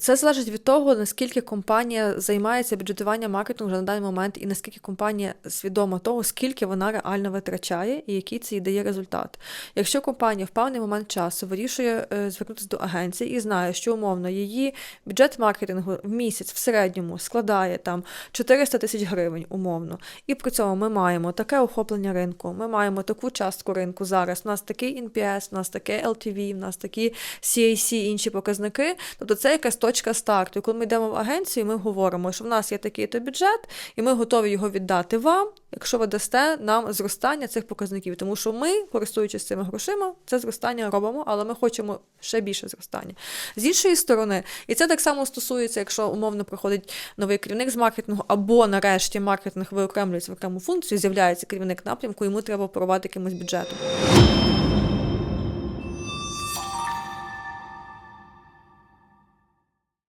Це залежить від того, наскільки компанія займається бюджетуванням маркетингу на даний момент, і наскільки компанія свідома того, скільки вона реально витрачає і який це їй дає результат. Якщо компанія в певний момент часу вирішує е, звернутися до агенції і знає, що умовно її бюджет маркетингу в місяць в середньому складає там 400 тисяч гривень, умовно, і при цьому ми маємо таке охоплення ринку, ми маємо таку частку ринку зараз. У нас такий NPS, у нас таке LTV, у нас такі CAC, інші показники. Тобто це якась точка старту. І коли ми йдемо в агенцію, ми говоримо, що в нас є такий-то бюджет, і ми готові його віддати вам, якщо ви дасте нам зростання цих показників. Тому що ми, користуючись цими грошима, це зростання робимо, але ми хочемо ще більше зростання. З іншої сторони, і це так само стосується, якщо умовно приходить новий керівник з маркетингу, або нарешті маркетинг виокремлюється в окрему функцію, з'являється керівник напрямку, йому треба порувати якимось бюджетом.